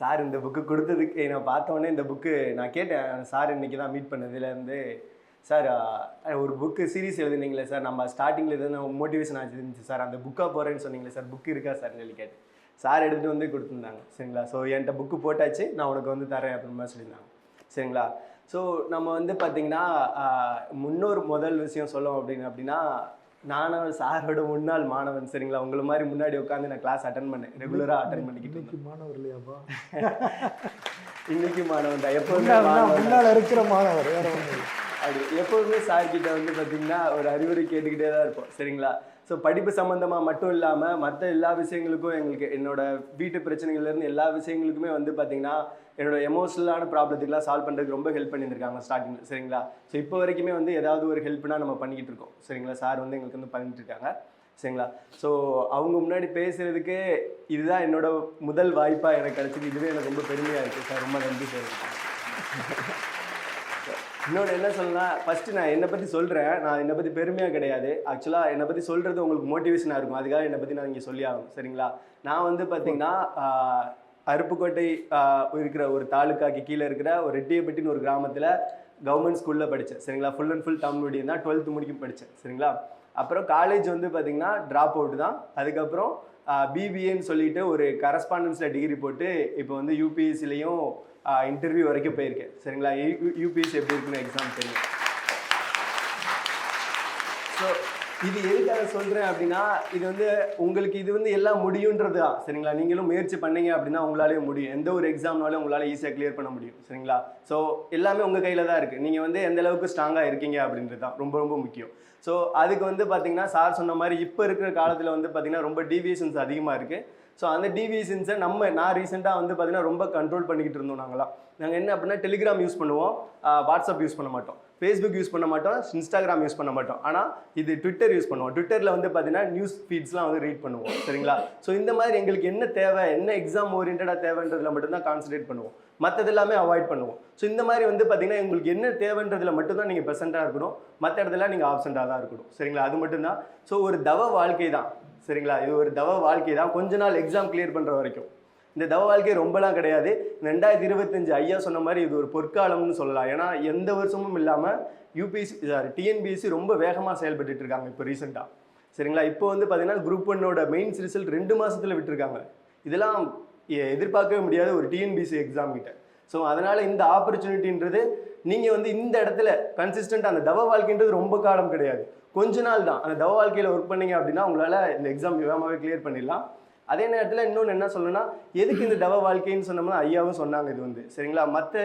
Sir இந்த book கொடுத்ததுக்கு நான் பார்த்தோன்னே இந்த புக்கு நான் கேட்டேன். சார் இன்றைக்கி தான் மீட் பண்ணதுலேருந்து. சார் ஒரு புக்கு சீரீஸ் எழுதுனீங்களே சார். நம்ம ஸ்டார்டிங்கில் எதுனா மோட்டிவேஷன் ஆச்சு இருந்துச்சு சார். அந்த புக்காக போகிறேன்னு சொன்னீங்களே சார். புக்கு இருக்கா சார்? சொல்லி கேட்டேன். சார் எடுத்துகிட்டு வந்து கொடுத்துருந்தாங்க. சரிங்களா? ஸோ என்கிட்ட புக்கு போட்டாச்சு. நான் உனக்கு வந்து தரேன் அப்படின்னு மாதிரி சொல்லியிருந்தாங்க. சரிங்களா? ஸோ நம்ம வந்து பார்த்திங்கன்னா ஆஹ், முன்னொரு முதல் விஷயம் சொல்லோம் அப்படின்னு அப்படின்னா நானும் சாரோட முன்னாள் மாணவன் சரிங்களா? உங்களை மாதிரி முன்னாடி உட்காந்து நான் கிளாஸ் அட்டன் பண்ணேன். ரெகுலராக அட்டன் பண்ணிக்கிட்டு இருந்தேன். மாணவர் இல்லையாப்பா? இன்னைக்கு மாணவன் தான். எப்போதுமே. முன்னாள் இருக்கிற மாணவர் அப்படி எப்போதுமே சார் கிட்ட வந்து பார்த்தீங்கன்னா ஒரு அறிவுரை கேட்டுக்கிட்டே தான் இருப்போம் சரிங்களா? ஸோ படிப்பு சம்மந்தமாக மட்டும் இல்லாமல் மற்ற எல்லா விஷயங்களுக்கும் எங்களுக்கு என்னோட வீட்டு பிரச்சனைகள்லேருந்து எல்லா விஷயங்களுக்குமே வந்து பார்த்தீங்கன்னா என்னோட எமோஷனலான ப்ராப்ளத்துக்குலாம் சால்வ் பண்ணுறதுக்கு ரொம்ப ஹெல்ப் பண்ணியிருக்காங்க ஸ்டார்டிங்கில் சரிங்களா? ஸோ இப்போ வரைக்குமே வந்து ஏதாவது ஒரு ஹெல்ப்னா நம்ம பண்ணிக்கிட்டு இருக்கோம். சரிங்களா? சார் வந்து எங்களுக்கு வந்து பண்ணிட்டு இருக்காங்க சரிங்களா? ஸோ அவங்க முன்னாடி பேசுறதுக்கு இதுதான் என்னோட முதல் வாய்ப்பாக எனக்கு கிடச்சிது. இதுவே எனக்கு ரொம்ப பெருமையாக இருக்குது சார் ரொம்ப நன்றி சார் இன்னொன்று என்ன சொல்லலாம் ஃபஸ்ட்டு நான் என்னை பற்றி சொல்கிறேன் நான் என்னை பற்றி பெருமையாக கிடையாது. ஆக்சுவலாக என்னை பற்றி சொல்கிறது உங்களுக்கு மோட்டிவேஷனாக இருக்கும். அதுக்காக என்னை பற்றி நான் இங்கே சொல்லி ஆகும் சரிங்களா? நான் வந்து பார்த்தீங்கன்னா அருப்புக்கோட்டை இருக்கிற ஒரு தாலுக்காக்கு கீழே இருக்கிற ஒரு ரெட்டியப்பட்டின்னு ஒரு கிராமத்தில் கவர்மெண்ட் ஸ்கூலில் படித்தேன் சரிங்களா? Full and full Tamil medium தான். டுவெல்த்து முடிக்கும் படித்தேன் சரிங்களா? அப்புறம் காலேஜ் வந்து பார்த்தீங்கன்னா ட்ராப் அவுட் தான். அதுக்கப்புறம் பிபிஏன்னு சொல்லிட்டு ஒரு கரஸ்பாண்டன்ஸில் டிகிரி போட்டு இப்போ வந்து யூபிஎஸ்சிலையும் இன்டர்வியூ வரைக்கும் போயிருக்கேன். சரிங்களா? யூபிஎஸ்சி எப்படி இருக்குன்னு எக்ஸாம் தெரியும். ஸோ இது எதுக்காக சொல்கிறேன் அப்படின்னா இது வந்து உங்களுக்கு இது வந்து எல்லாம் முடியுன்றது தான். சரிங்களா? நீங்களும் முயற்சி பண்ணீங்க அப்படின்னா உங்களாலேயும் முடியும். எந்த ஒரு எக்ஸாம்னாலும் உங்களால் ஈஸியாக கிளியர் பண்ண முடியும். சரிங்களா? ஸோ எல்லாமே உங்கள் கையில் தான் இருக்குது நீங்கள் வந்து எந்த அளவுக்கு ஸ்ட்ராங்காக இருக்கீங்க அப்படின்றது தான். ரொம்ப ரொம்ப முக்கியம். ஸோ அதுக்கு வந்து பார்த்தீங்கன்னா சார் சொன்ன மாதிரி இப்போ இருக்கிற காலத்தில் வந்து பார்த்தீங்கன்னா ரொம்ப டீவியேஷன்ஸ் அதிகமாக இருக்குது ஸோ அந்த டிவிஷன்ஸை நம்ம நான் ரீசெண்டாக வந்து பார்த்தீங்கன்னா ரொம்ப கண்ட்ரோல் பண்ணிக்கிட்டு இருந்தோம் நாங்களாம் நாங்கள் என்ன அப்படின்னா டெலிகிராம் யூஸ் பண்ணுவோம். வாட்ஸ்அப் யூஸ் பண்ண மாட்டோம். ஃபேஸ்புக் யூஸ் பண்ண மாட்டோம். இன்ஸ்டாகிராம் யூஸ் பண்ண மாட்டோம். ஆனால் இது ட்விட்டர் யூஸ் பண்ணுவோம். ட்விட்டரில் வந்து பார்த்தீங்கன்னா நியூஸ் ஃபீட்ஸ்லாம் வந்து ரீட் பண்ணுவோம். சரிங்களா? ஸோ இந்த மாதிரி எங்களுக்கு என்ன தேவை என்ன எக்ஸாம் ஓரியன்டாக தேவைன்றதுல மட்டும்தான் கான்சன்ட்ரேட் பண்ணுவோம். மற்றது எல்லாமே அவாய்ட் பண்ணுவோம். ஸோ இந்த மாதிரி வந்து பார்த்தீங்கன்னா உங்களுக்கு என்ன தேவைன்றதுல மட்டும்தான் நீங்கள் ப்ரெசென்ட்டாக இருக்கணும். மற்ற இடத்துல நீங்கள் ஆப்சண்ட்டாக தான் இருக்கணும். சரிங்களா? அது மட்டும்தான். ஸோ ஒரு தவ வாழ்க்கை தான். சரிங்களா? இது ஒரு தவ வாழ்க்கை தான். கொஞ்ச நாள் எக்ஸாம் கிளியர் பண்ணுற வரைக்கும். இந்த தவ வாழ்க்கை ரொம்பலாம் கிடையாது. ரெண்டாயிரத்தி இருபத்தஞ்சு ஐயா சொன்ன மாதிரி இது ஒரு பொற்காலம்னு சொல்லலாம். ஏன்னா எந்த வருஷமும் இல்லாமல் யூபிஎஸ்சி சாரி டிஎன்பிஎஸ்சி ரொம்ப வேகமாக செயல்பட்டு இருக்காங்க இப்போ ரீசெண்டாக சரிங்களா? இப்போ வந்து பார்த்தீங்கன்னா குரூப் ஒன்னோட மெயின்ஸ் ரிசல்ட் ரெண்டு மாதத்தில் விட்டுருக்காங்க. இதெல்லாம் எ- எதிர்பார்க்கவே முடியாத ஒரு டிஎன்பிஎஸ்சி எக்ஸாம் கிட்ட. ஸோ அதனால் இந்த ஆப்பர்ச்சுனிட்டின்றது நீங்கள் வந்து இந்த இடத்துல கன்சிஸ்டண்ட் அந்த தவ வாழ்க்கைன்றது ரொம்ப காலம் கிடையாது. கொஞ்ச நாள் தான். அந்த தவ வாழ்க்கையில் ஒர்க் பண்ணீங்க அப்படின்னா உங்களால் இந்த எக்ஸாம் வேகமாகவே கிளியர் பண்ணிடலாம். அதே நேரத்தில் இன்னொன்று என்ன சொல்லணும்னா எதுக்கு இந்த தவ வாழ்க்கைன்னு சொன்னோம்னா ஐயாவும் சொன்னாங்க இது வந்து. சரிங்களா? மற்ற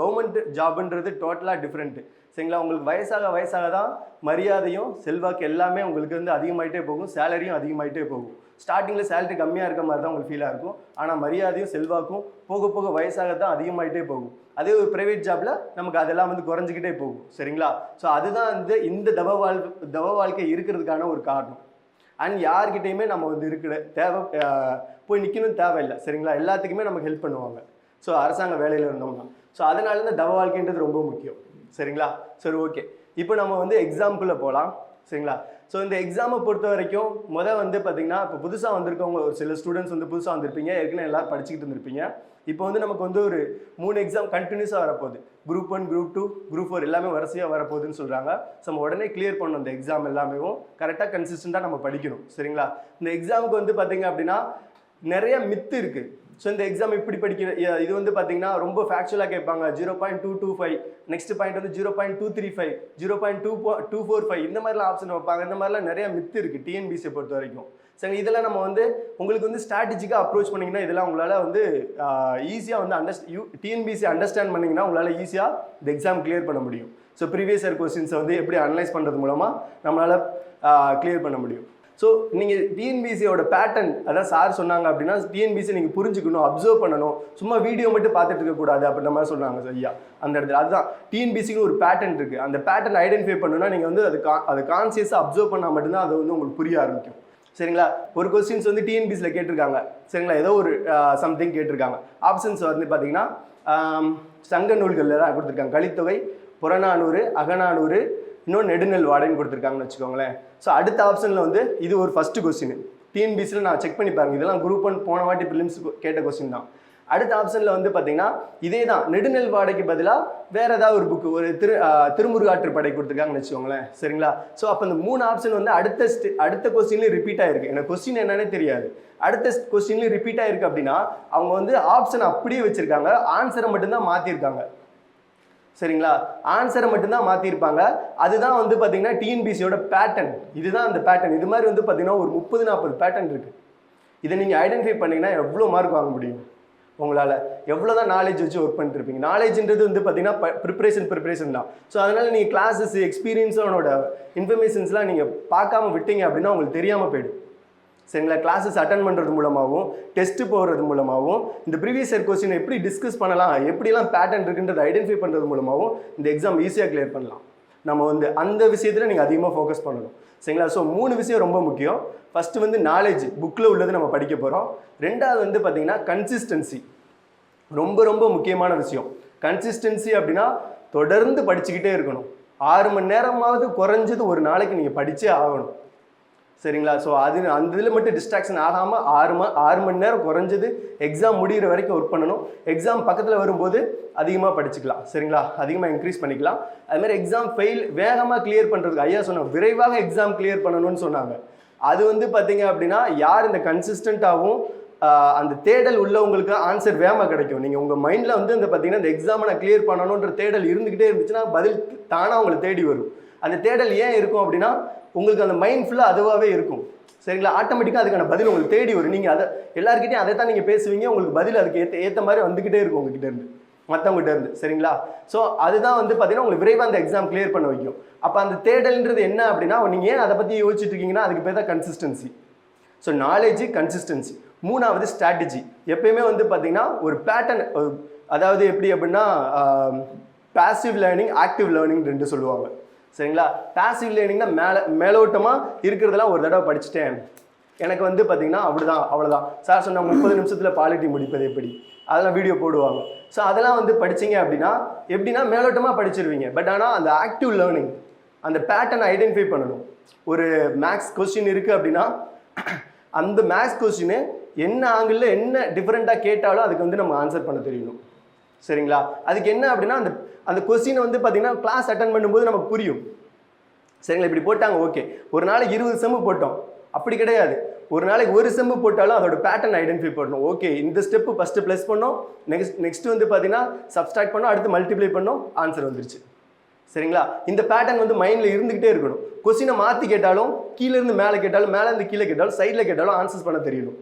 கவர்மெண்ட் ஜாப்ன்றது டோட்டலாக டிஃப்ரெண்ட்டு சரிங்களா? உங்களுக்கு வயசாக வயசாக தான் மரியாதையும் செல்வாக்கு எல்லாமே உங்களுக்கு வந்து அதிகமாகிட்டே போகும். சேலரியும் அதிகமாகிட்டே போகும். ஸ்டார்டிங்கில் சேலரி கம்மியாக இருக்க மாதிரி தான் உங்களுக்கு ஃபீலாக இருக்கும். ஆனால் மரியாதையும் செல்வாக்கும் போக போக வயசாக தான் அதிகமாகிட்டே போகும். அதே ஒரு ப்ரைவேட் ஜாப்பில் நமக்கு அதெல்லாம் வந்து குறைஞ்சிக்கிட்டே போகும். சரிங்களா? ஸோ அதுதான் வந்து இந்த தவ வாழ் தவ வாழ்க்கை இருக்கிறதுக்கான ஒரு காரணம். அண்ட் யார்கிட்டையுமே நம்ம வந்து இருக்கிற தேவை போய் நிற்கணும் தேவையில்லை. சரிங்களா? எல்லாத்துக்குமே நமக்கு ஹெல்ப் பண்ணுவாங்க. ஸோ அரசாங்க வேலையில் இருந்தோம்னா ஸோ அதனால இந்த தவ வாழ்க்கைன்றது ரொம்ப முக்கியம். சரிங்களா? சரி ஓகே இப்போ நம்ம வந்து எக்ஸாம்பிளில் போகலாம் சரிங்களா? ஸோ இந்த எக்ஸாமை பொறுத்த வரைக்கும் முதல் வந்து பார்த்தீங்கன்னா இப்போ புதுசாக வந்திருக்கவங்க ஒரு சில ஸ்டூடெண்ட்ஸ் வந்து புதுசாக வந்திருப்பீங்க. ஏற்கனவே எல்லாரும் படிச்சுக்கிட்டு இருந்திருப்பீங்க. இப்போ வந்து நமக்கு வந்து ஒரு மூணு எக்ஸாம் கண்டினியூஸாக வரப்போகுது. Group one group two group four எல்லாமே வரிசையாக வரப்போகுதுன்னு சொல்கிறாங்க ஸோ நம்ம உடனே கிளியர் பண்ணணும் அந்த எக்ஸாம் எல்லாமே கரெக்டாக கன்சிஸ்டண்ட்டாக நம்ம படிக்கணும். சரிங்களா? இந்த எக்ஸாமுக்கு வந்து பார்த்தீங்க அப்படின்னா நிறைய மித்து இருக்குது ஸோ இந்த எக்ஸாம் இப்படி படிக்கிற இது வந்து பார்த்தீங்கன்னா ரொம்ப ஃபேக்சுவலாக கேட்பாங்க. Zero point two two five next point வந்து zero point two three five zero point two two four five இந்த மாதிரிலாம் ஆப்ஷன் வைப்பாங்க. இந்த மாதிரிலாம் நிறைய மித்து இருக்குது டிஎன்பிசியை பொறுத்த வரைக்கும். சரி இதெல்லாம் நம்ம வந்து உங்களுக்கு வந்து ஸ்ட்ராட்டஜிக்காக அப்ரோச் பண்ணிங்கன்னா இதெல்லாம் உங்களால் வந்து ஈஸியாக வந்து அண்டர்ஸ்ட் யூ டிஎன்பிசி அண்டர்ஸ்டாண்ட் பண்ணிங்கன்னா உங்களால் ஈஸியாக இந்த எக்ஸாம் கிளியர் பண்ண முடியும். ஸோ ப்ரீவியஸ் இயர் கொஸ்டின்ஸை வந்து எப்படி அனலைஸ் பண்ணுறது மூலமாக நம்மளால் கிளியர் பண்ண முடியும். ஸோ நீங்கள் டிஎன்பிசியோட பேட்டர்ன் அதான் சார் சொன்னாங்க அப்படின்னா டிஎன்பிசி நீங்கள் புரிஞ்சுக்கணும் அப்சர்வ் பண்ணணும். சும்மா வீடியோ மட்டும் பார்த்துட்டு இருக்கக்கூடாது அப்படின்ற மாதிரி சொன்னாங்க ஐயா அந்த இடத்துல. அதுதான். டிஎன்பிசிக்கு ஒரு பேட்டர்ன் இருக்குது அந்த பேட்டர்ன் ஐடென்டிஃபை பண்ணணும்னா நீங்கள் வந்து அது கா அதை கான்சியஸாக அப்சர்வ் பண்ணால் மட்டும்தான் அது வந்து உங்களுக்கு புரிய ஆரம்பிக்கும். சரிங்களா? ஒரு கொஸ்டின்ஸ் வந்து டிஎன்பிசியில் கேட்டிருக்காங்க. சரிங்களா? ஏதோ ஒரு சம்திங் கேட்டிருக்காங்க. ஆப்ஷன்ஸ் வந்து பார்த்தீங்கன்னா சங்க நூல்களில் தான் கொடுத்துருக்காங்க. கலித்தொகை புறநானூறு அகநானூறு இன்னும் நெடுநெல் வாடகைன்னு கொடுத்துருக்காங்கன்னு வச்சுக்கோங்களேன். ஸோ அடுத்த ஆப்ஷனில் வந்து இது ஒரு ஃபஸ்ட்டு கொஸ்டின் டிஎன்பிசியில் நான் செக் பண்ணி பாருங்க. இதெல்லாம் குரூப் ஒன் போன வாட்டி பிலிம்ஸ் கேட்ட கொஸ்டின் தான். அடுத்த ஆப்ஷனில் வந்து பார்த்தீங்கன்னா இதே தான். நெடுநெல் வாடைக்கு பதிலாக வேறு ஏதாவது ஒரு புக்கு ஒரு திரு திருமுருகாற்று படை கொடுத்துருக்காங்கன்னு வச்சுக்கோங்களேன். சரிங்களா? ஸோ அப்போ இந்த மூணு ஆப்ஷன் வந்து அடுத்த ஸ்டே அடுத்த கொஸ்டின்லேயும் ரிப்பீட் ஆயிருக்கு. எனக்கு கொஸ்டின் என்னன்னே தெரியாது. அடுத்த கொஸ்டின்லேயும் ரிப்பீட் ஆயிருக்கு அப்படின்னா அவங்க வந்து ஆப்ஷன் அப்படியே வச்சுருக்காங்க. ஆன்சரை மட்டும்தான் மாற்றிருக்காங்க சரிங்களா? ஆன்சரை மட்டும்தான் மாற்றிருப்பாங்க அதுதான் வந்து பார்த்தீங்கன்னா டிஎன்பிசியோட பேட்டர்ன் இதுதான் அந்த பேட்டர்ன் இது மாதிரி வந்து பார்த்தீங்கன்னா ஒரு முப்பது நாற்பது பேட்டர்ன் இருக்குது இதை நீங்கள் ஐடென்டிஃபை பண்ணிங்கன்னா எவ்வளோ மார்க் வாங்க முடியும்? உங்களால். எவ்வளோ தான் நாலேஜ் வச்சு ஒர்க் பண்ணிட்டு இருப்பீங்க நாலேஜ்ன்றது வந்து பார்த்தீங்கன்னா ப்ரிப்பரேஷன் ப்ரிப்ரேஷன் தான். ஸோ அதனால் நீங்கள் கிளாஸஸ் எக்ஸ்பீரியன்ஸோட இன்ஃபர்மேஷன்ஸ்லாம் நீங்கள் பார்க்காம விட்டீங்க அப்படின்னா உங்களுக்கு தெரியாமல் போயிடும். சரிங்களா கிளாஸஸ் அட்டன் பண்ணுறது மூலமாகவும் டெஸ்ட்டு போகிறது மூலமாகவும் இந்த ப்ரீவியஸ் இயர் கொஸ்டின் எப்படி டிஸ்கஸ் பண்ணலாம் எப்படிலாம் பேட்டர்ன் இருக்குன்றதை ஐடென்டிஃபை பண்ணுறது மூலமாகவும் இந்த எக்ஸாம் ஈஸியாக கிளியர் பண்ணலாம். நம்ம வந்து அந்த விஷயத்தில் நீங்கள் அதிகமாக ஃபோக்கஸ் பண்ணணும். சரிங்களா? ஸோ மூணு விஷயம் ரொம்ப முக்கியம். ஃபஸ்ட்டு வந்து நாலேஜ் புக்கில் உள்ளது நம்ம படிக்க போகிறோம் ரெண்டாவது வந்து பார்த்தீங்கன்னா கன்சிஸ்டன்சி ரொம்ப ரொம்ப முக்கியமான விஷயம். கன்சிஸ்டன்சி அப்படின்னா தொடர்ந்து படிச்சுக்கிட்டே இருக்கணும். ஆறு மணி நேரமாவது குறைஞ்சது ஒரு நாளைக்கு நீங்கள் படித்தே ஆகணும். சரிங்களா? ஸோ அது அந்த இதில் மட்டும் டிஸ்ட்ராக்ஷன் ஆகாமல் ஆறு ம ஆறு மணி நேரம் குறைஞ்சது எக்ஸாம் முடிகிற வரைக்கும் ஒர்க் பண்ணணும். எக்ஸாம் பக்கத்தில் வரும்போது அதிகமாக படிச்சுக்கலாம். சரிங்களா? அதிகமாக இன்க்ரீஸ் பண்ணிக்கலாம். அதுமாதிரி எக்ஸாம் ஃபெயில் வேகமாக கிளியர் பண்ணுறதுக்கு ஐயா சொன்னாங்க விரைவாக எக்ஸாம் கிளியர் பண்ணணும்னு சொன்னாங்க. அது வந்து பார்த்தீங்க அப்படின்னா யார் இந்த கன்சிஸ்டண்ட்டாகவும் அந்த தேடல் உள்ளவங்களுக்கு ஆன்சர் வேகமாக கிடைக்கும். நீங்கள் உங்கள் மைண்டில் வந்து இந்த பார்த்தீங்கன்னா இந்த எக்ஸாமை நான் கிளியர் பண்ணணுன்ற தேடல் இருந்துக்கிட்டே இருந்துச்சுன்னா பதில் தானாக உங்களை தேடி வரும். அந்த தேடல் ஏன் இருக்கும் அப்படின்னா உங்களுக்கு அந்த மைண்ட் ஃபுல்லாக அதுவாகவே இருக்கும். சரிங்களா? ஆட்டோமேட்டிக்காக அதுக்கான பதில் உங்களுக்கு தேடி வரும். நீங்கள் அதை எல்லாருக்கிட்டையும் அதை தான் நீங்கள் பேசுவீங்க. உங்களுக்கு பதில் அதுக்கு ஏற்ற ஏற்ற மாதிரி வந்துக்கிட்டே இருக்கும் உங்ககிட்ட இருந்து. மற்றவங்ககிட்ட இருந்து. சரிங்களா? ஸோ அதுதான் வந்து பார்த்தீங்கன்னா உங்களுக்கு விரைவாக அந்த எக்ஸாம் கிளியர் பண்ண வைக்கும். அப்போ அந்த தேடல்ன்றது என்ன அப்படின்னா நீங்கள் ஏன் அதை பற்றி யோசிச்சுட்டு இருக்கீங்கன்னா அதுக்கு பேர் தான் கன்சிஸ்டன்சி ஸோ நாலேஜ் கன்சிஸ்டன்சி மூணாவது ஸ்ட்ராட்டஜி எப்பயுமே வந்து பார்த்தீங்கன்னா ஒரு பேட்டர்ன் அதாவது எப்படி அப்படின்னா பேசிவ் லேர்னிங் ஆக்டிவ் லேர்னிங் ரெண்டு சொல்லுவாங்க. சரிங்களா? பாசிவ் லேர்னிங்னா மேலே மேலோட்டமாக இருக்கிறதெல்லாம் ஒரு தடவை படிச்சுட்டேன். எனக்கு வந்து பார்த்தீங்கன்னா அப்படிதான் அவ்வளோதான் சார் சொன்ன முப்பது நிமிஷத்தில் பாலிட்டி முடிப்பது எப்படி? அதெல்லாம் வீடியோ போடுவாங்க. ஸோ அதெல்லாம் வந்து படிச்சீங்க அப்படின்னா எப்படின்னா மேலோட்டமாக படிச்சிருவீங்க. பட் ஆனால் அந்த ஆக்டிவ் லேர்னிங் அந்த பேட்டர்னை ஐடென்டிஃபை பண்ணணும். ஒரு மேக்ஸ் கொஸ்டின் இருக்குது அப்படின்னா அந்த மேக்ஸ் கொஸ்டினு என்ன ஆங்கிளில் என்ன டிஃப்ரெண்ட்டாக கேட்டாலும் அதுக்கு வந்து நம்ம ஆன்சர் பண்ண தெரியணும். சரிங்களா? அதுக்கு என்ன அப்படின்னா அந்த அந்த கொஸ்டினை வந்து பார்த்தீங்கன்னா கிளாஸ் அட்டன் பண்ணும்போது நமக்கு புரியும். சரிங்களா? இப்படி போட்டாங்க ஓகே ஒரு நாளைக்கு இருபது செம்மு போட்டோம். அப்படி கிடையாது. ஒரு நாளைக்கு ஒரு செம்மு போட்டாலும் அதோட பேட்டர்ன் ஐடென்டிஃபை பண்ணணும். ஓகே இந்த ஸ்டெப்பு ஃபஸ்ட்டு ப்ளஸ் பண்ணோம். நெக்ஸ்ட் நெக்ஸ்ட் வந்து பார்த்தீங்கன்னா சப்ஸ்ட்ராக்ட் பண்ணோம் அடுத்து மல்டிப்ளை பண்ணோம் ஆன்சர் வந்துருச்சு. சரிங்களா? இந்த பேட்டர்ன் வந்து மைண்டில் இருந்துகிட்டே இருக்கணும். கொஸ்டினை மாற்றி கேட்டாலும் கீழே இருந்து மேலே கேட்டாலும் மேலேருந்து கீழே கேட்டாலும் சைடில் கேட்டாலும் ஆன்சர்ஸ் பண்ண தெரியணும்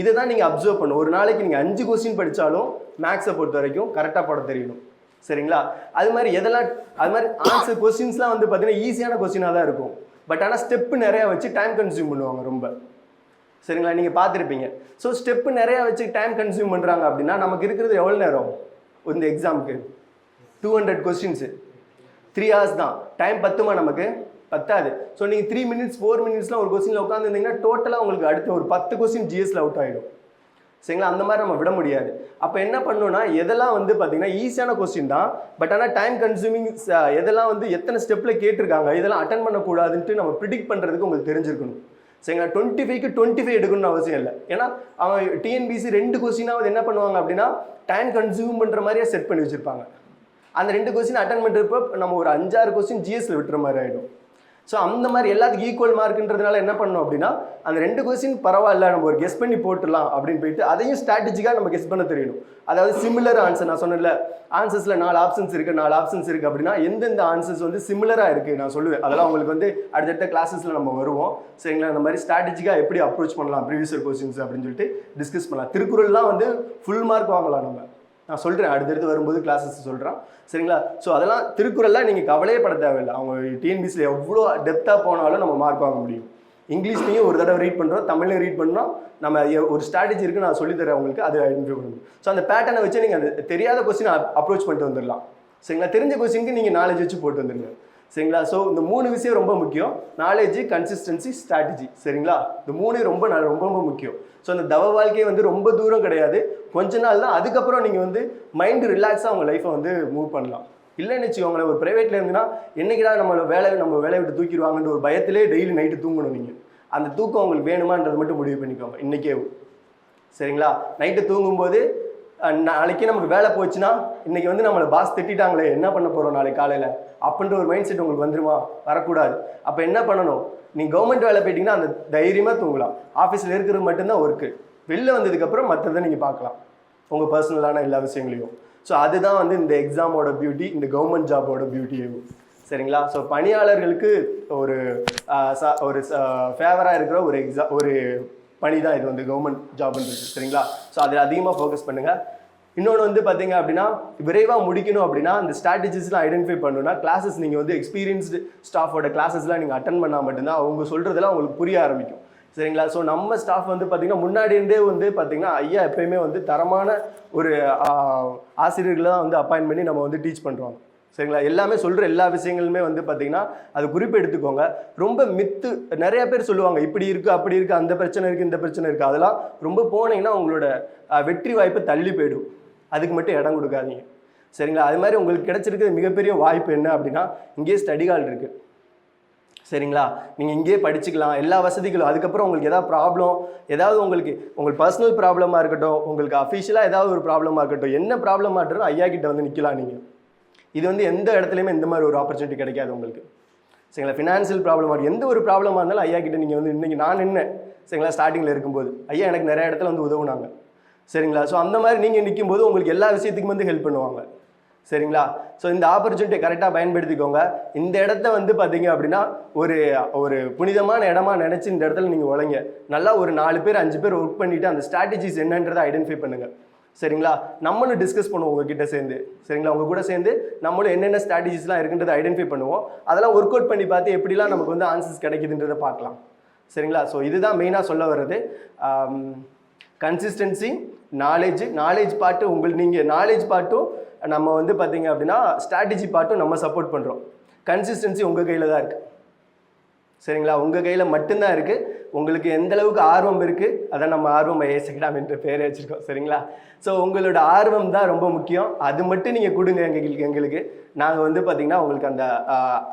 இதை தான் நீங்கள் அப்சர்வ் பண்ணணும். ஒரு நாளைக்கு நீங்கள் அஞ்சு கொஸ்டின் படித்தாலும் மேக்ஸை பொறுத்த வரைக்கும் கரெக்டாக போட தெரியணும். சரிங்களா? அது மாதிரி எதெல்லாம் அது மாதிரி ஆன்சர் கொஸ்டின்ஸ்லாம் வந்து பார்த்தீங்கன்னா ஈஸியான கொஸ்டினாக தான் இருக்கும். பட் ஆனால் ஸ்டெப்பு நிறையா வச்சு டைம் கன்சியூம் பண்ணுவாங்க ரொம்ப. சரிங்களா? நீங்கள் பார்த்துருப்பீங்க. ஸோ ஸ்டெப்பு நிறையா வச்சு டைம் கன்சியூம் பண்ணுறாங்க அப்படின்னா நமக்கு இருக்கிறது எவ்வளோ நேரம்? இந்த எக்ஸாமுக்கு two hundred questions three hours தான். டைம் பத்துமா நமக்கு? பத்தாது. ஸோ நீங்கள் த்ரீ மினிட்ஸ் ஃபோர் மினிட்ஸ்லாம் ஒரு கொஸ்டினில் உட்காந்துருந்தீங்கன்னா டோட்டலாக உங்களுக்கு அடுத்த ஒரு பத்து கொஸ்டின் ஜிஎஸ்ல அவுட் ஆகிடும் சரிங்களா? அந்த மாதிரி நம்ம விட முடியாது. அப்போ என்ன பண்ணணும்னா எதெல்லாம் வந்து பார்த்தீங்கன்னா ஈஸியான கொஸ்டின் தான். பட் ஆனால் டைம் கன்சூமிங் எதெல்லாம் வந்து எத்தனை ஸ்டெப்பில் கேட்டிருக்காங்க இதெல்லாம் அட்டன் பண்ணக்கூடாதுன்ட்டு நம்ம ப்ரிடிக்ட் பண்ணுறதுக்கு உங்களுக்கு தெரிஞ்சிருக்கணும். சரிங்களா? டுவெண்ட்டி ஃபைவ்க்கு டுவெண்ட்டி ஃபைவ் எடுக்கணும்னு அவசியம் இல்லை. ஏன்னா அவன் டிஎன்பிசி ரெண்டு கொஸ்டினாவது என்ன பண்ணுவாங்க அப்படின்னா டைம் கன்சியூம் பண்ணுற மாதிரியே செட் பண்ணி வச்சுருப்பாங்க. அந்த ரெண்டு கொஸ்டின் அட்டன் பண்ணுறப்போ நம்ம ஒரு அஞ்சாறு கொஸ்டின் ஜிஎஸ்சில் விட்டுற மாதிரி ஆகிடும் ஸோ அந்த மாதிரி எல்லாத்துக்கும் ஈக்குவல் மார்க்குன்றதுனால என்ன பண்ணணும் அப்படின்னா அந்த ரெண்டு கொஸ்டின் பரவாயில்ல நம்ம ஒரு கெஸ் பண்ணி போட்டுடலாம் அப்படின்னு போயிட்டு அதையும் ஸ்ட்ராட்டஜிக்காக நம்ம கெஸ் பண்ண தெரியணும். அதாவது சிமிலர் ஆன்சர் நான் சொன்னேன்ல ஆன்சர்ஸில் நாலு ஆப்ஷன்ஸ் இருக்குது நாலு ஆப்ஷன்ஸ் இருக்குது அப்படின்னா எந்தெந்த ஆன்சர்ஸ் வந்து சிமிலராக இருக்குது நான் சொல்லுவேன். அதெல்லாம் உங்களுக்கு வந்து அடுத்தடுத்த கிளாஸஸில் நம்ம வருவோம். சரிங்களா அந்த மாதிரி ஸ்ட்ராட்டஜிக்காக எப்படி அப்ரோச் பண்ணலாம் ப்ரீவியஸ் கொஸ்டின்ஸ் அப்படின்னு சொல்லிட்டு டிஸ்கஸ் பண்ணலாம். திருக்குறள்லாம் வந்து ஃபுல் மார்க் வாங்கலாம் நம்ம. நான் சொல்கிறேன் அடுத்தடுத்து வரும்போது கிளாஸஸ் சொல்கிறேன் சரிங்களா? ஸோ அதெல்லாம் திருக்குறள்லாம் நீங்கள் கவலையே பட தேவையில்லை. அவங்க டிஎன்பிசியில் எவ்வளோ டெப்த்தாக போனாலும் நம்ம மார்க் வாங்க முடியும். இங்கிலீஷ்லையும் ஒரு தடவை ரீட் பண்ணுறோம் தமிழ்லையும் ரீட் பண்ணுறோம் நம்ம ஒரு ஸ்ட்ராட்டஜி இருக்குது நான் சொல்லித்தரேன் உங்களுக்கு. அதை ஐடென்டிஃபை பண்ணணும் ஸோ அந்த பேட்டர்னை வச்சு நீங்கள் அந்த தெரியாத கொஸ்டின் அப்ரோச் பண்ணிட்டு வந்துடலாம் சரிங்களா? தெரிஞ்ச கொஸ்டினுக்கு நீங்கள் நாலேஜ் வச்சு போட்டு வந்துடுங்க சரிங்களா? ஸோ இந்த மூணு விஷயம் ரொம்ப முக்கியம். நாலேஜ் கன்சிஸ்டன்சி ஸ்ட்ராட்டஜி சரிங்களா? இந்த மூணு ரொம்ப ந- ரொம்ப ரொம்ப முக்கியம். ஸோ அந்த தவ வாழ்க்கையை வந்து ரொம்ப தூரம் கிடையாது. கொஞ்ச நாள் தான். அதுக்கப்புறம் நீங்கள் வந்து மைண்டு ரிலாக்ஸாக உங்கள் லைஃப்பை வந்து மூவ் பண்ணலாம். இல்லைன்னு வச்சுக்கோங்களேன் ஒரு ப்ரைவேட்ல இருந்துன்னா என்னைக்கிடா நம்மளோட வேலை நம்ம வேலையை விட்டு தூக்கிடுவாங்கன்ற ஒரு பயத்திலே டெய்லி நைட்டு தூங்கணும் நீங்கள் அந்த தூக்கம் உங்களுக்கு வேணுமான்றது மட்டும் முடிவு பண்ணிக்கோங்க. இன்றைக்கே சரிங்களா? நைட்டு தூங்கும்போது நாளைக்கு நமக்கு வேலை போச்சுன்னா இன்னைக்கு வந்து நம்மளை பாஸ் திட்டிட்டாங்களே என்ன பண்ண போகிறோம் நாளைக்கு காலையில்? அப்படின்ற ஒரு மைண்ட் செட் உங்களுக்கு வந்துருமா? வரக்கூடாது. அப்போ என்ன பண்ணணும்? நீ கவர்மெண்ட் வேலை போயிட்டீங்கன்னா அந்த தைரியமாக தூங்கலாம். ஆஃபீஸில் இருக்கிறது மட்டும்தான் ஒர்க்கு வெளில வந்ததுக்கப்புறம் மற்றதை நீங்கள் பார்க்கலாம். உங்கள் பர்சனலான எல்லா விஷயங்களையும். ஸோ அதுதான் வந்து இந்த எக்ஸாமோட பியூட்டி இந்த கவர்மெண்ட் ஜாபோட பியூட்டியும் சரிங்களா? ஸோ பணியாளர்களுக்கு ஒரு ச- ஒரு ஃபேவராக இருக்கிற ஒரு எக்ஸாம் ஒரு பணி தான் இது வந்து கவர்மெண்ட் ஜாப்ன்றது சரிங்களா? ஸோ அதில் அதிகமாக ஃபோக்கஸ் பண்ணுங்கள் இன்னொன்று வந்து பார்த்தீங்க அப்படின்னா விரைவாக முடிக்கணும் அப்படின்னா அந்த ஸ்ட்ராட்டஜிஸ்லாம் ஐடென்டிஃபை பண்ணணும்னா கிளாஸஸ் நீங்கள் வந்து எக்ஸ்பீரியன்ஸ்டு ஸ்டாஃபோட கிளாஸஸ்லாம் நீங்கள் அட்டன் பண்ணால் மட்டும்தான் அவங்க சொல்கிறதெல்லாம் உங்களுக்கு புரிய ஆரம்பிக்கும். சரிங்களா? ஸோ நம்ம ஸ்டாஃப் வந்து பார்த்திங்கன்னா முன்னாடி இருந்தே வந்து பார்த்தீங்கன்னா ஐயா எப்பயுமே வந்து தரமான ஒரு ஆசிரியர்களை தான் வந்து அப்பாயின்ட் பண்ணி நம்ம வந்து டீச் பண்ணுறோம் சரிங்களா? எல்லாமே சொல்கிற எல்லா விஷயங்களுமே வந்து பார்த்தீங்கன்னா அது குறிப்பு எடுத்துக்கோங்க. ரொம்ப மித்து நிறைய பேர் சொல்லுவாங்க இப்படி இருக்குது அப்படி இருக்குது அந்த பிரச்சனை இருக்குது இந்த பிரச்சனை இருக்குது அதெல்லாம் ரொம்ப போனீங்கன்னா உங்களோட வெற்றி வாய்ப்பு தள்ளி போயிடும். அதுக்கு மட்டும் இடம் கொடுக்காதீங்க. சரிங்களா? அது மாதிரி உங்களுக்கு கிடைச்சிருக்கிற மிகப்பெரிய வாய்ப்பு என்ன அப்படின்னா இங்கேயே ஸ்டடி ஹால் இருக்குது சரிங்களா? நீங்கள் இங்கேயே படிச்சுக்கலாம். எல்லா வசதிகளும் அதுக்கப்புறம் உங்களுக்கு எதாவது ப்ராப்ளம் ஏதாவது உங்களுக்கு உங்களுக்கு பர்சனல் ப்ராப்ளமாக இருக்கட்டும் உங்களுக்கு அஃபிஷியலாக ஏதாவது ஒரு ப்ராப்ளமாக இருக்கட்டும் என்ன ப்ராப்ளமாக இருக்கட்டும் ஐயா கிட்ட வந்து நிற்கலாம் நீங்கள் இது வந்து எந்த இடத்துலையுமே இந்த மாதிரி ஒரு ஆப்பர்ச்சுனிட்டி கிடைக்காது உங்களுக்கு. சரிங்களா? ஃபினான்ஷியல் ப்ராப்ளமாக எந்த ஒரு ப்ராப்ளமாக இருந்தாலும் ஐயா கிட்ட நீங்கள் வந்து இன்றைக்கி நான் என்ன சரிங்களா? ஸ்டார்டிங்கில் இருக்கும்போது. ஐயா எனக்கு நிறைய இடத்துல வந்து உதவுனாங்க. சரிங்களா? ஸோ அந்த மாதிரி நீங்கள் நிற்கும்போது உங்களுக்கு எல்லா விஷயத்துக்கும் வந்து ஹெல்ப் பண்ணுவாங்க. சரிங்களா? ஸோ இந்த ஆப்பர்ச்சுனிட்டியை கரெக்டாக பயன்படுத்திக்கோங்க. இந்த இடத்த வந்து பார்த்தீங்க அப்படின்னா ஒரு ஒரு புனிதமான இடமா நினச்சி இந்த இடத்துல நீங்கள் உழைங்க. நல்லா ஒரு நாலு பேர் அஞ்சு பேர் ஒர்க் பண்ணிவிட்டு அந்த ஸ்ட்ராட்டஜிஸ் என்னன்றதை ஐடென்டிஃபை பண்ணுங்கள் சரிங்களா? நம்மளும் டிஸ்கஸ் பண்ணுவோம் உங்ககிட்ட சேர்ந்து. சரிங்களா? உங்கள் கூட சேர்ந்து நம்மளும் என்னென்ன ஸ்ட்ராட்டஜிஸ்லாம் இருக்குன்றதை ஐடென்டிஃபை பண்ணுவோம். அதெல்லாம் ஒர்க் அவுட் பண்ணி பார்த்து எப்படிலாம் நமக்கு வந்து ஆன்சர்ஸ் கிடைக்குதுன்றதை பார்க்கலாம். சரிங்களா? ஸோ இதுதான் மெயினாக சொல்ல வர்றது. கன்சிஸ்டன்சி நாலேஜ் நாலேஜ் பாட்டு உங்களுக்கு நீங்கள் நாலேஜ் பாட்டும் நம்ம வந்து பார்த்தீங்க அப்படின்னா ஸ்ட்ராட்டஜி பாட்டும் நம்ம சப்போர்ட் பண்ணுறோம் கன்சிஸ்டன்சி உங்கள் கையில் தான் இருக்குது சரிங்களா? உங்கள் கையில் மட்டும்தான் இருக்குது உங்களுக்கு எந்த அளவுக்கு ஆர்வம் இருக்குது அதான் நம்ம ஆர்வம் ஏசிக்கலாம் என்ற பேரே வச்சுருக்கோம் சரிங்களா? ஸோ உங்களோட ஆர்வம் தான் ரொம்ப முக்கியம். அது மட்டும் நீங்கள் கொடுங்க எங்களுக்கு எங்களுக்கு. நாங்கள் வந்து பார்த்திங்கன்னா உங்களுக்கு அந்த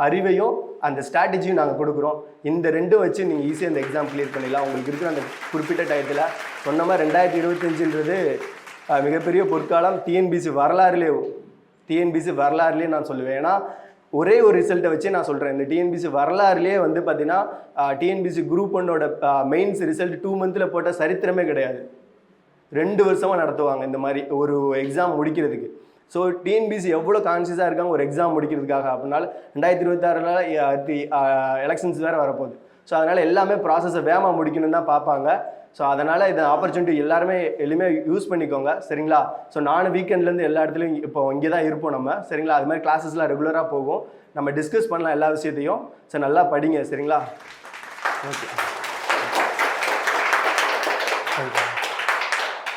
அறிவையும் அந்த ஸ்ட்ராட்டஜியும் நாங்கள் கொடுக்குறோம். இந்த ரெண்டும் வச்சு நீங்கள் ஈஸியாக அந்த எக்ஸாம் கிளியர் பண்ணிடலாம். உங்களுக்கு இருக்கிற அந்த குறிப்பிட்ட டயத்தில் சொன்னமாக ரெண்டாயிரத்தி இருபத்தஞ்சுன்றது மிகப்பெரிய பொற்காலம். டிஎன்பிசி வரலாறுலேயே டிஎன்பிசி வரலாறுலேயே நான் சொல்லுவேன். ஏன்னா ஒரே ஒரு ரிசல்ட்டை வச்சு நான் சொல்கிறேன் இந்த டிஎன்பிசி வரலாறுலேயே வந்து பார்த்தீங்கன்னா டிஎன்பிசி குரூப் ஒன்னோட மெயின்ஸ் ரிசல்ட் டூ மந்தில் போட்ட சரித்திரமே கிடையாது. ரெண்டு வருஷமாக நடத்துவாங்க இந்த மாதிரி ஒரு எக்ஸாம் முடிக்கிறதுக்கு. ஸோ டிஎன்பிசி எவ்வளோ கான்சியஸாக இருக்காங்க ஒரு எக்ஸாம் முடிக்கிறதுக்காக? அப்படின்னால ரெண்டாயிரத்தி தி எலெக்ஷன்ஸ் வேறு வரப்போகுது. ஸோ அதனால் எல்லாமே ப்ராசஸை வேகமாக முடிக்கணும்னு தான் பார்ப்பாங்க. ஸோ அதனால் இந்த ஆப்பர்ச்சுனிட்டி எல்லாருமே எளிமையாக யூஸ் பண்ணிக்கோங்க. சரிங்களா? ஸோ நானும் வீக்கெண்ட்லேருந்து எல்லா இடத்துலையும் இப்போ இங்கே தான் இருப்போம் நம்ம. சரிங்களா? அது மாதிரி கிளாஸஸ்லாம் ரெகுலராக போகும். நம்ம டிஸ்கஸ் பண்ணலாம் எல்லா விஷயத்தையும். ஸோ நல்லா படிங்க. சரிங்களா? Okay thank you